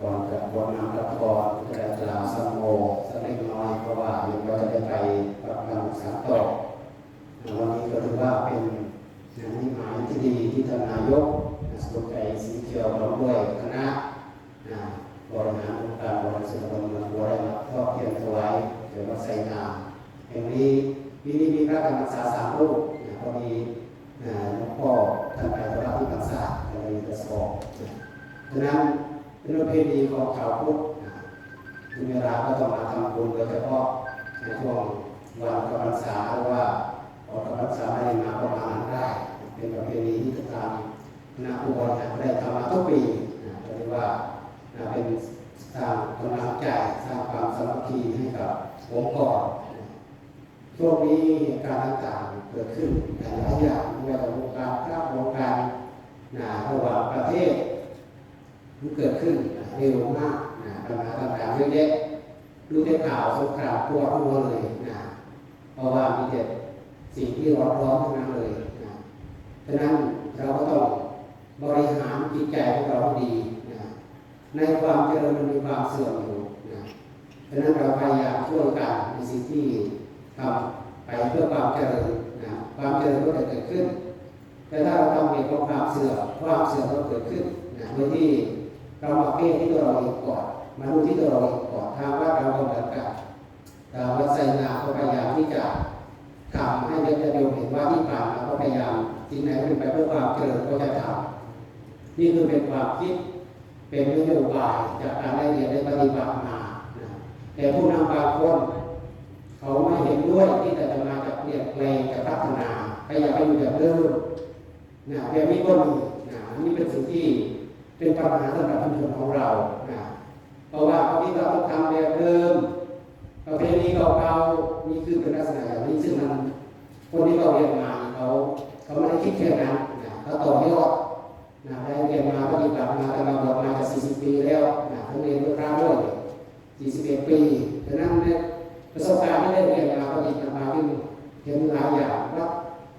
ก่อนจะบวชนำละครจะได้กล่าสัมโมสักเล็กน้อยเพราะว่าเดี๋ยวเราจะได้ไปรับการศึกษาต่อวันนี้ก็ถือว่าเป็นงานิมายที่ดีที่ท่านนายกสุขใจสีเขียวพร้อมด้วยคณะบริหารองค์การบริหารส่วนตำบลบัวได้มาทอดเทียนถวายเกี่ยวกับไซงามแห่งนี้ปีนี้มีพระกรรมสาสามรูปพอดีหลวงพ่อท่านไปธุระที่ปักษาอะไรจะสอบฉะนั้น เป็นประเพณีของชาวพุทธถึงเวลาก็ต้องมาทำบุญโดยเฉพาะในช่วงวันกรรมสาหรือว่าออกกรรมสาไม่ได้มาก็มาณได้ เป็นประเพณีที่ทางคณะผู้บริหาได้ทำมาทุกปีเรียกว่าเป็นสร้างกำลังใจสร้างความสามัคคีให้กับองค์กรช่วงนี้การต่างๆเกิดขึ้นหลายอย่างไม่ว่าจะวงการพระวงการระหว่างประเทศ มันเกิดขึ้นเร็วมากนะปัญหาต่างๆเยอะแยะดูแต่ข่าวสงครามทั่วทั่วเลยนะเพราะว่ามีแต่สิ่งที่ร้อนร้อนทั้งนั้นเลยนะฉะนั้นเราก็ต้องบริหารจิตใจของเราดีนะในความเจริญมันมีความเสื่อมอยู่นะฉะนั้นเราพยายามช่วยกันในสิ่งที่ทำไปเพื่อความเจริญนะความเจริญก็จะเกิดขึ้น แต่ถ้าเราทำเหตุของความเสื่อมความเสื่อมก็เกิดขึ้นนะโดยที่ เรามาเพ่งที่ตัวเราเองก่อนมาดูที่ตัวเราเองก่อนทางว่าเราก็เหมือนกันแต่วัดไซนาก็พยายามที่จะทำให้เด็กจะโยมเห็นว่าที่ผ่านมาก็พยายามสิ่งไหนเป็นไปเพื่อความเจริญก็จะทำนี่คือเป็นความคิดเป็นนโยบายจากการได้เรียนได้ปฏิบัติมานะแต่ผู้นำบางคนเขาไม่เห็นด้วยที่แต่จะมาจะเปลี่ยนแปลงจะพัฒนาพยายามไปอยู่แบบเดิมนะแบบนี้ก็มีนะนี่เป็นสิ่งที่ เป็นปัญหาสำหรับชุมชนของเรานะเพราะว่าเขาที่เราต้องทำแบบเดิมประเพณีเก่าๆนี่คือเป็นลักษณะอย่างนี้ซึ่งมันคนที่เขาเรียนมาเขาเขาไม่ได้คิดแค่นั้นนะเขาต่อยอดนะได้เรียนมาปฏิบัติมาแต่มาบอกมาจะ40 ปีแล้วนะทั้งเรียนด้วยพระด้วย41 ปีฉะนั้นเนี่ยประสบการณ์ที่ได้เรียนมาปฏิบัติมาที่เห็นหลายอย่างวัด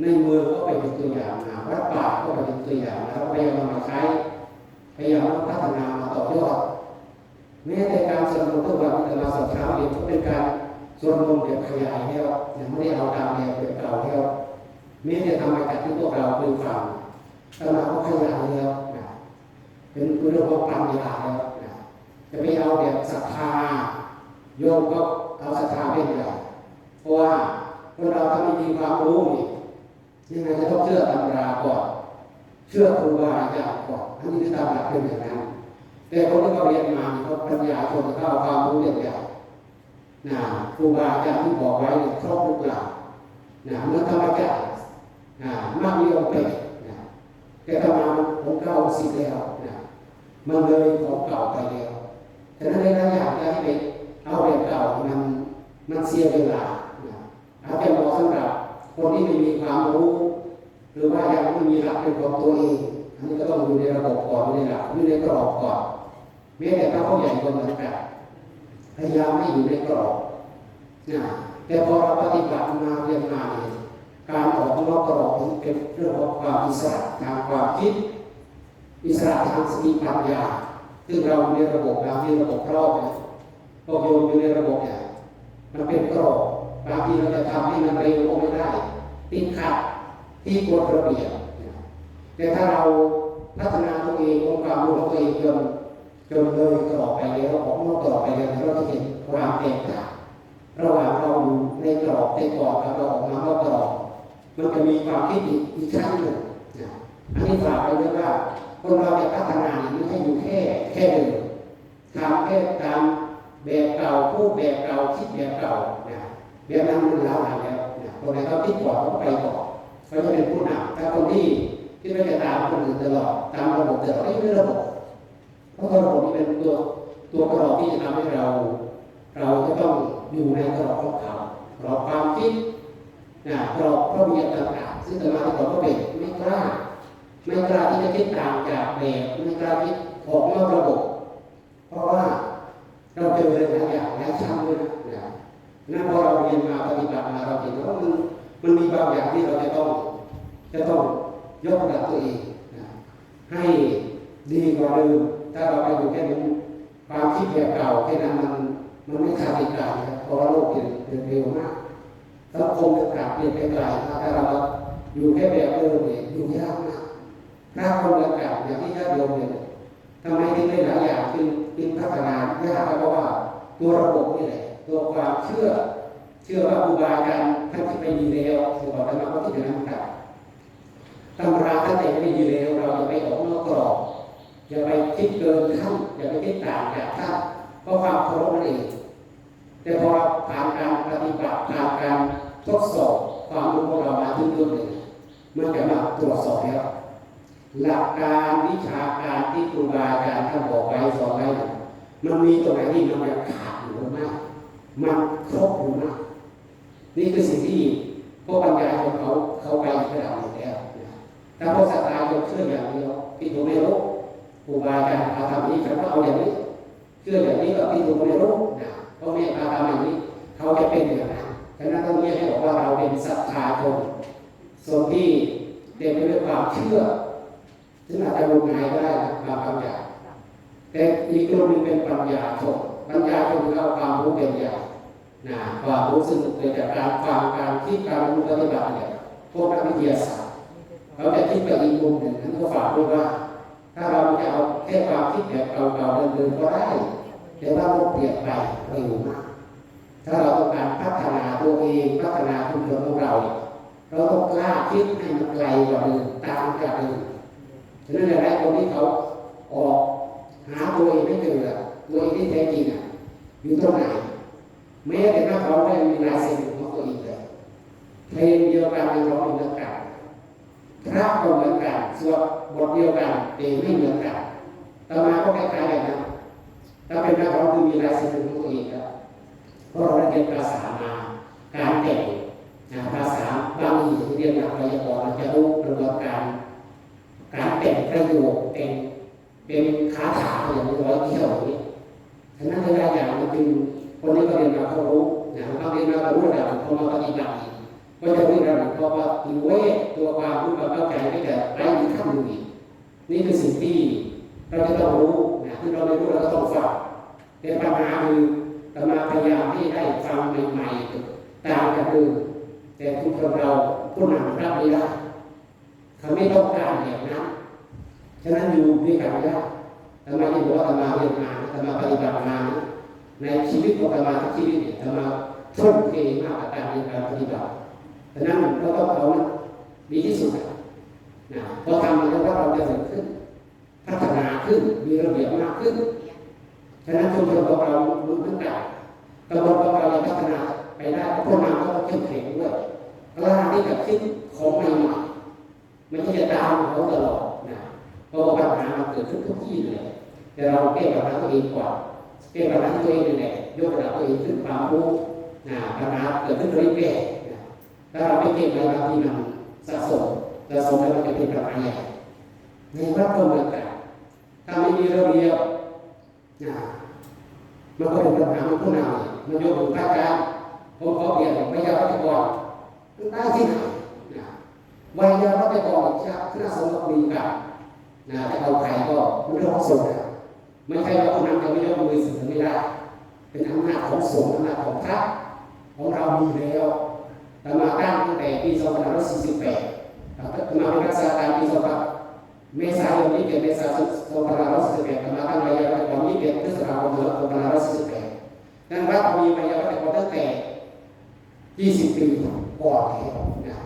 ในเมืองก็ไปเป็นตัวอย่างนะวัดป่าก็ไปเป็นตัวอย่างแล้วพยายามมาใช้ พยายามพัฒนามาต่อยอดแม้แต่การสวดมนต์ทุกวันแต่เราสวดเช้าเย็นก็เป็นการสวดมนต์แบบขยายแล้วยังไม่ได้เอาตามแนวแบบเก่าแล้วแม้แต่ทำมาจากที่พวกเราเคยฟังแต่เราก็ขยายแล้วนะเป็นเรื่องของปัญญาแล้วนะจะไม่เอาแบบศรัทธาโยมก็เอาศรัทธาเป็นใหญ่เพราะว่าคนเราถ้าไม่มีความรู้นี่ยังไงจะต้องเชื่อตำราก่อน เชื่อครูบาอาจารย์ก่อนอันนี้ตามหลักเป็นอย่างนั้นแต่คนที่เขาเรียนมาเขาปัญญาชนเขาเอาความรู้เรียนใหญ่นะครูบาอาจารย์ที่บอกไว้เนี่ยครบทุกอย่างนะเมื่อธรรมจักรนะมากมีองค์เป็ดนะแต่ธรรมาผมเก้าสิบแล้วนะมันเลยของเก่าไปแล้วฉะนั้นในหลายอย่างที่ไปเอาแบบเก่ามันมันเสียเวลาอาจจะเหมาะสำหรับคนที่ไม่มีความรู้ หรือว่ายังไม่มีหลักเป็นของตัวเองอันนี้ก็ต้องอยู่ในระบบก่อนอยู่ในหลักอยู่ในกรอบก่อนแม้แต่พระผู้ใหญ่ก็เหมือนกันพยายามไม่อยู่ในกรอบนะแต่พอเราปฏิบัติมาเรียนมาเนี่ยการออกนอกกรอบนี่เป็นเรื่องของความอิสระทางความคิดอิสระทางสติปัญญาซึ่งเราในระบบเรามีระบบครอบเนี่ยพวกโยมอยู่ในระบบเนี่ยมันเป็นกรอบบางทีเราจะทำให้มันเร็วก็ไม่ได้ติดขัด ที่กฎระเบียบแต่ถ้าเราพัฒนาตัวเององค์ความรู้ของตัวเองจนจนเลยกรอบไปแล้วออกนอกกรอบไปแล้วเราจะเห็นความแตกต่างระหว่างเราอยู่ในกรอบในกรอบกับเราออกมานอกกรอบมันจะมีความคิดอีกอีกชั้นหนึ่งอันนี้ฝากไว้ด้วยว่าคนเราจะพัฒนาไม่ให้อยู่แค่แค่เดิมทำแค่ตามแบบเก่าพูดแบบเก่าคิดแบบเก่านะแบบนั้นมันแล้วแล้วนะคนไหนเขาคิดก่อนเขาไปก่อน เขาจะเป็นผู้นำถ้าคนที่ที่ไม่จะตามคนอื่นตลอดตามระบบตลอดไม่เป็นระบบเพราะระบบนี้เป็นตัวตัวกรอบที่จะทำให้เรา เราจะต้องอยู่ในกรอบของเขากรอบความคิดนะกรอบพระวิญญาณต่างๆซึ่งแต่มาที่ก่อนก็เป็นไม่กล้าไม่กล้าที่จะคิดต่างจากแบบไม่กล้าคิดออกนอกระบบ เพราะว่าเราเจอหลายอย่างหลายชั้นด้วยนะนั่นพอเราเรียนมาปฏิบัติมาเราเห็นว่ามัน มันมีบางอย่างที่เราจะต้องจะต้องยกระดับตัวเองนะให้ดีกว่าเดิมถ้าเราไปอยู่แค่มุมความคิดแบบเก่าแค่นั้นมันมันไม่ขาดอีกไกลครับเพราะว่าโลกเปลี่ยนเปลี่ยนเร็วมากสังคมต่างๆเปลี่ยนไปไกลมากถ้าเราอยู่แค่แบบเดิมเนี่ยอยู่ยากมากถ้าคนเก่าอย่างที่ญาติโยมเนี่ยทำไมถึงได้หลายอย่างจึงจึงพัฒนายากเพราะว่าตัวระบบนี่แหละตัวความเชื่อ เชื่อว่าครูบาอาจารย์ท่านที่ไม่ดีแล้วคือบอกกันมาว่าที่เป็นนักกล่าตำราท่านไหนไม่ดีแล้วเราอย่าไปออกนอกกรอบอย่าไปคิดเกินท่านอย่าไปคิดต่างจากท่านเพราะความเคารพนั่นเองแต่พอผ่านการปฏิบัติผ่านการทดสอบความรู้ของเรามาถึงจุดหนึ่งมันจะมาตรวจสอบแล้วหลักการวิชาการที่ครูบาอาจารย์ท่านบอกไว้สอนไว้มันมีตรงไหนที่มันยังขาดอยู่หรือไม่มันครบหรือไม่ นี่คือสิ่งที่พวกปัญญาของเขาเขาไประดับหนึ่งแล้วถ้าพวกสตาร์ยกเชื่ออย่างเดียวที่ผมไม่รู้ครูบาอาจารย์พาทำนี้ฉันก็เอาอย่างนี้เชื่ออย่างนี้ก็ที่ผมไม่รู้นะเพราะแม่พาทำอย่างนี้เขาจะเป็นอย่างนั้นฉะนั้นต้องเรียกให้บอกว่าเราเป็นศรัทธาชนส่วนที่เต็มไปด้วยความเชื่อซึ่งอาจจะงมงายก็ได้บางคำอย่าแต่อีกกลุ่มนึงเป็นปัญญาชนปัญญาชนคือเอาความรู้เป็นใหญ่ นะความรู้ซึ่งเกิดจากการฟังการคิดการรู้ปฏิบัติเนี่ยพวกนักวิทยาศาสตร์เขาจะคิดไปอีกมุมหนึ่งนั้นก็ฝากด้วยว่า ถ้าเราจะเอาแค่ความคิดแบบเก่าๆเดิมๆก็ได้แต่ว่าโลกเปลี่ยนไปเร็วมากถ้าเราต้องการพัฒนาตัวเองพัฒนาชุมชนของเรา เราต้องกล้าคิดให้มันไกลกว่าเดิมตามจากเดิมฉะนั้นหลายๆคนที่เขาออกหาตัวเองไม่เจอตัวเองที่แท้จริงอะอยู่ตรงไหน แม้แต่ถ้าเขาไม่มีลายเซ็นของตัวเองเลยเพลงเดียวกันยังร้องเหมือนกันพระก็เหมือนกันสวดบทเดียวกันแต่ไม่เหมือนกันต่อมาก็คล้ายๆกันนะถ้าเป็นนักร้องคือมีลายเซ็นของตัวเองครับเพราะเราได้เรียนภาษามาการแต่งนะภาษาบางทีที่เรียนหลักไวยากรณ์เราจะรู้กระบวนการการแต่งประโยคเป็นเป็นคาถาอย่างร้อยเที่ยวอย่างนี้ฉะนั้นหลาอย่างมันจึง คนนี้ก็เรียนมาเขารู้นะบาเรียนมาเขารู้ระดับหนึ่งพอมาปฏิบัติก็จะรู้ระดับหนึ่งพอมาดูเวตัวความรู้ความเข้าใจก็จะไปอีกขั้นหนึ่งอีกนี่คือสิ่งที่เราจะต้องรู้นะที่เราไม่รู้เราก็ต้องฟังแต่ปัญหาคือตมาพยายามที่ได้ฟังใหม่ๆตามกันดูแต่ทุกคนเราผู้นำรับไม่ได้เขาไม่ต้องการอย่างนั้นฉะนั้นอยู่ด้วยกันไม่ได้ตมาที่บอกว่าตมาเรียนมาตมาปฏิบัติมา ในชีวิตของตมาทั้งชีวิตเนี่ยตมาทุ่มเทมากกับการเรียนการปฏิบัติฉะนั้นเราต้องเอามีที่สุดนะพอทำมันแล้วเราจะเกิดขึ้น พัฒนาขึ้น มีระเบียบมากขึ้นฉะนั้นชุมชนของเราดูเหมือนกันตำบลของเราพัฒนาไปได้เพราะพวกเราก็ต้องเข้มแข็งด้วยกล้าที่จะคิดของใหม่ๆม่ใช่จะตามเขาตลอดนะเพราะว่าปัญหามันเกิดขึ้นทุกที่เลย แต่เราแก้ปัญหาตัวเองก่อน แก้ปัญหาตัวเองเลยยกระดับตัวเองขึ้นความรู้นะปัญหาเกิดขึ้นเรื่อยๆนะถ้าเราไม่เก็บระดับที่มันสะสมสะสมแล้วมันจะเป็นปัญหาใหญ่ในวัดก็เหมือนกันถ้าไม่มีระเบียบนะมันก็เป็นปัญหาของผู้นำมันยกถึงภาคกลางผมขอเปลี่ยนวิทยาวัตกรมันได้ที่ไหนนะวิทยาวัตกรจะคณะสงฆ์มีกันนะแต่เอาใครก็ไม่ต้องส่งนะ ไม่ใช่ว่าผู้นำจะไม่ยกมือสื่อไม่ได้เป็นอำนาจของสงฆ์อำนาจของพระของเรามีแล้วแต่มาตั้งตั้งแต่ปี2548แต่มาเป็นรักษาการปี25เมษายนนี้เป็นเมษายน2541มาตั้งระยะเวลาตอนนี้เป็นพฤษภาคม2541นั้นวัดมีระยะเวลาตั้งแต่ 20 ปีก่อนแล้วนะ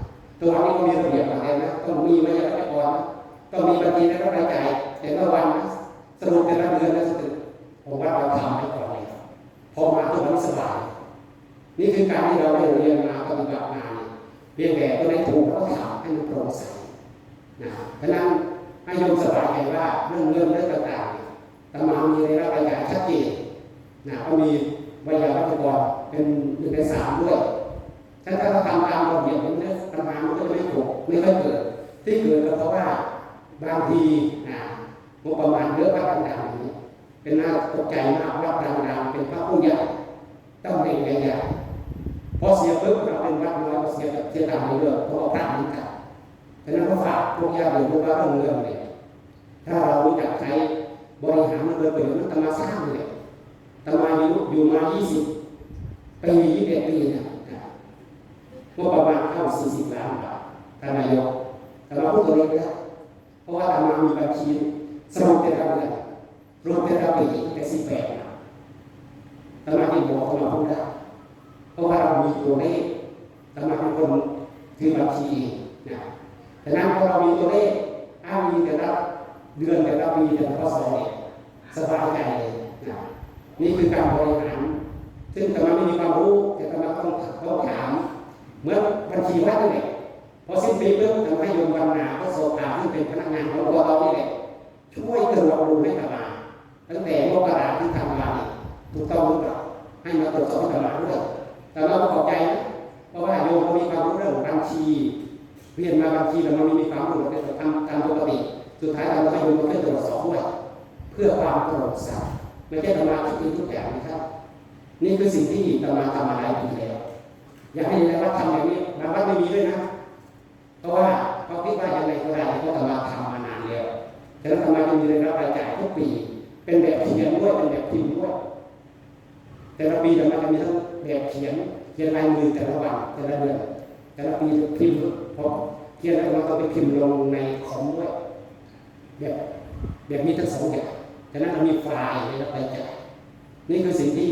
ตัวนี้ก็มีระเบียบมาแล้วนะต้องมีระยะเวลาก่อนต้องมีบัญชีและรายจ่ายแต่ละวันนะ สรุปแต่ละเดือนนะสรุปผมว่าเราทำให้ก่อนเลยพอมาทุกวันสบาย นี่คือการที่เราได้เรียนมาปฏิบัติมาเรียนแบบก็ได้ถูกแล้วทำให้มันโปร่งใสนะเพราะนั้นให้ยมสบายใจว่าเรื่องเรื่องเรื่องต่างๆตมามีรายรับรายจ่ายชัดเจนนะก็มีวิทยาวัตกรเป็นหนึ่งในสามด้วยถ้าถ้าเราทำตามระเบียบมันเนี่ยปัญหามันก็จะไม่ถูกไม่ค่อยเกิด ที่เกิดก็เพราะว่าบางทีนะ งบประมาณเยอะมากต่างๆนี้เป็นน่าตกใจมากว่าดังๆเป็นพระผู้ใหญ่ต้องเป็นใหญ่ๆพอเสียปุ๊บเราเป็นวัดน้อยก็เสียเสียตามไปเรื่อยเพราะเอาพระนี้กลับฉะนั้นก็ฝากพวกญาติโยมว่าเรื่องเรื่องเนี่ยถ้าเรารู้จักใช้บริหารมันเลยเปลี่ยนมันจะมาสร้างเลยตมาอยู่อยู่มา 20ปี21ปีนะนะงบประมาณเข้า 40 ล้านบาทท่านนายกแต่มาพูดตัวเลขไม่ได้เพราะว่าตมามีบัญชี สรุปแต่ละเดือนรวมแต่ละปีแต่18นะตมาที่บอกตมาพูดได้เพราะว่าเรามีตัวเลขตมาเป็นคนถือบัญชีเองนะแต่นั้นพอเรามีตัวเลขอ้างมีแต่ละเดือนแต่ละปีแต่ละพศเนี่ยสบายใจเลยนะนี่คือการบริหารซึ่งแต่มไม่มีความรู้แต่แต่มต้องต้องถามเมื่อบัญชีวัดนี่แหละพอสิ้นปีปุ๊บทำให้โยมวันนาก็โสภาซึ่งเป็นพนักงานของตัวเรานี่แหละ ช่วยตรวจดูให้ตมาตั้งแต่มกราที่ทำมานถูกต้องหรือเปล่าให้มาตรวจสอบให้ตมาด้วยแต่เราก็ขอบใจนะเพราะว่าโยมเขามีความรู้เรื่องบัญชีเรียนมาบัญชีแต่มันไม่มีความรู้เราจะทำตามปกติสุดท้ายเราให้โยมมาช่วยตรวจสอบด้วยเพื่อความโปร่งใสไม่ใช่ทำมาคิดเองทุกอย่างนะครับ นี่คือสิ่งที่ตมาทำมาหลายปีแล้ว อยากให้ในวัดทำอย่างนี้บางวัดไม่มีด้วยนะ เพราะว่าเขาคิดว่าอยังไงก็ได้เพรามาทำมานาน แล้วฉะนั้นตมาจะมีรายรับรายจ่ายทุกปี เป็นแบบเขียนด้วยเป็นแบบพิมพ์ด้วยแต่ละปีตมาจะมีทั้งแบบเขียนเขียนลายมือแต่ละวันแต่ละเดือนแต่ละปีพิมพ์เพราะเขียนแล้วเราก็ไปพิมพ์ลงในคอมด้วยแบบแบบมีทั้งสองอย่างฉะนั้นเรามีไฟล์ในรับรายจ่ายนี่คือสิ่งที่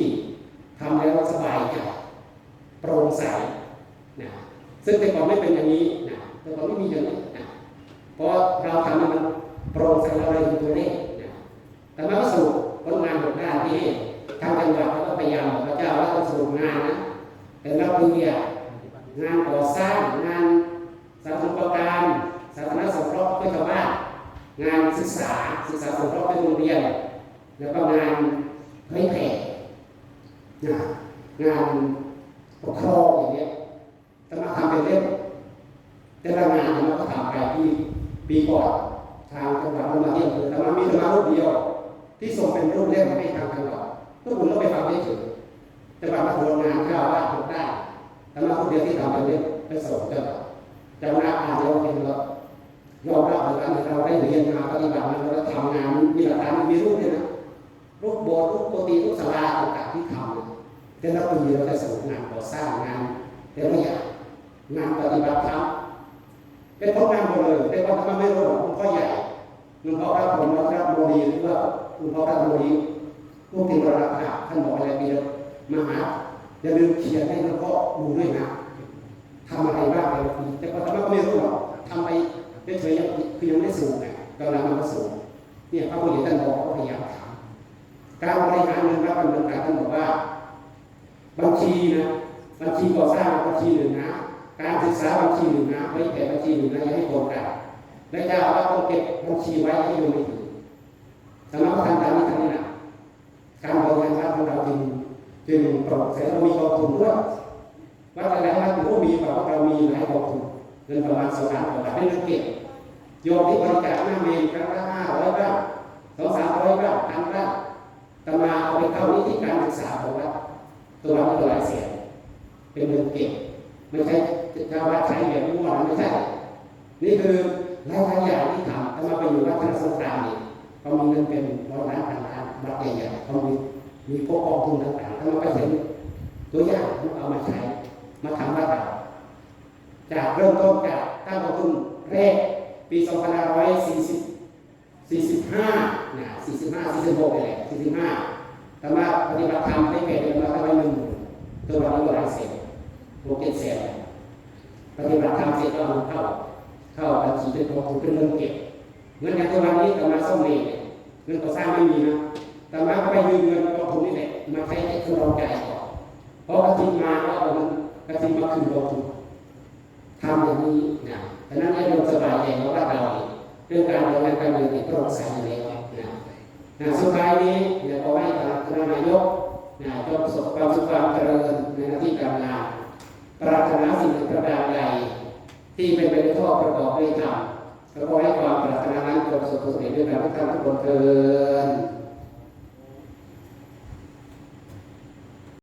ทำแล้วสบายใจโปร่งใสนะซึ่งแต่ก่อนไม่เป็นอย่างนี้นะแต่ก่อนไม่มีอย่างนี้นะเพราะเราทำมัน โปร่งใสเราเลยมีตัวเลขนะแต่มาก็สรุปผลงานหกด้านที่ทางจังหวัดเราก็พยายามบอกพระเจ้าว่าต้องสรุปงานนะแต่ละปีอะงานก่อสร้างงานสาธารณประการสาธารณสงเคราะห์เพื่อชาวบ้านงานศึกษาศึกษาสงเคราะห์ในโรงเรียน แล้วก็งานเผยแผ่งานงานปกครองอย่างเงี้ยจะมาทำเป็นเล่มแต่ละงานเนี่ยมันก็ทำไปที่ปีก่อน ทางจังหวัดเรามาเยี่ยมเลยแต่มามีแต่มารูปเดียว ที่ส่งเป็นรูปเล่มให้ทางจังหวัดทุกคนต้องไปฟังได้เฉยจังหวัดมาทำงานข้าวว่าถูกได้แต่มาคนเดียวที่ทำเป็นเล่มไปส่งจังหวัดจังหวัดอ่านแล้วเห็นแล้วยอมรับเหมือนกันเราได้เรียนมาปฏิบัติมาแล้วทำงานมีหลักฐานมีรูปด้วยนะรูปโบสถ์รูปโปรตีรูปศาลาต่างๆที่ทำแต่ละปีเราจะสรุปงานก่อสร้างงานแต่ละอย่างงานปฏิบัติธรรม เป็นผลงานหมดเลยแต่ว่าทำไมไม่รู้หรอกหลวงพ่อใหญ่หลวงพ่อพระพรหมรัตนโมดีหรือว่าหลวงพ่อพระโมดีลูกที่มรณภาพท่านบอกอะไรไปีแล้วมาหาอย่าลืมเขียนให้หลวงพ่อดูด้วยนะทำอะไรบ้างในปีแต่ว่าทำไมก็ไม่รู้หรอกทำไปไม่เคยยังคือยังไม่สูงไงกำลังมาสูงเนี่ยพระพุทธเจ้าบอกว่าพยายามถามการบริหารเงินรับการเงินการท่านบอกว่าบัญชีนะบัญชีก่อสร้างบัญชีหนึ่งนะ การศึกษาบัญชีหนึ่งนะไม่แต่บัญชีหนึ่งนะย่าให้โกงกันและเจ้าว่าต้องเก็บบัญชีไว้ให้โยมไม่ถือสำนักทำตามนี้ทั้งนี้นะการบริหารวัดของเราจึงจึงปร่งใสเรามีกองทุนด้วยวัดอะไรวัดก็มีกว่าเรามีหลายกองทุนเงินประมาณสองล้านกว่าบาทเป็นเงินเก็บโยมที่บริจาคหน้าเมนครั้งละห้าร้อยบาทสองสามร้อยบาทพันบาทตมาเอาไปเข้านิธิการศึกษาของวัดตัวละตัวหลายแสนเป็นเงินเก็บ ไม่ใช่ชาววัดใช้แบบมั่วนะไม่ใช่ นี่คือหลายอย่างที่ทำถ้ามาไปอยู่วัดธนสงครามนี่เขามีเงินเป็นร้อยล้านพันล้านวัดใหญ่ๆเขามีมีพวกกองทุนต่างๆถ้ามาไปเห็นตัวอย่างเอามาใช้ มาทำวัดเราจากเริ่มต้นจากตั้งกองทุนแรกปี 2540 45นะ45 46นี่แหละ45แต่ว่าปฏิบัติธรรมได้เป็นเดือนละเท่าไหร่หนึ่งตัววันนี้หลายแสน โลเก็ตแสนปฏิบัติธรรมเสร็จก็เอาเข้าเข้าบัญชีเป็นกองทุนเป็นเงินเก็บเงินอย่างตัวนนี้แต่มาซ่อมเองเนี่ยเงินก่อสร้างไม่มีนะแต่มาก็ไปยืมเงินกองทุนนี่แหละมาใช้ให้คือเราจ่ก่อนเพราะกระถิ่นมาก็เอาเงินกระถิ่นมาคืนกองทุนทำอย่างนี้นะดังนั้นให้เราสบายใจเพราะว่าเราเรื่องการบริหารการเงินเนี่ยโร่งใสอยู่แล้วนะนะสุดท้ายนี้เดี๋ยวขอให้ทางคณะนายกนะจงประสบความสุขความเจริญในหน้าที่การงาน เรารถนาสิ่งประการใดที่ไม่เป็นข้อประกอบด้วยธรรมก็ขอให้ความปรารถนานั้นจงสมบูรณ์ด้วยกันทุกท่านทุกคนเถิด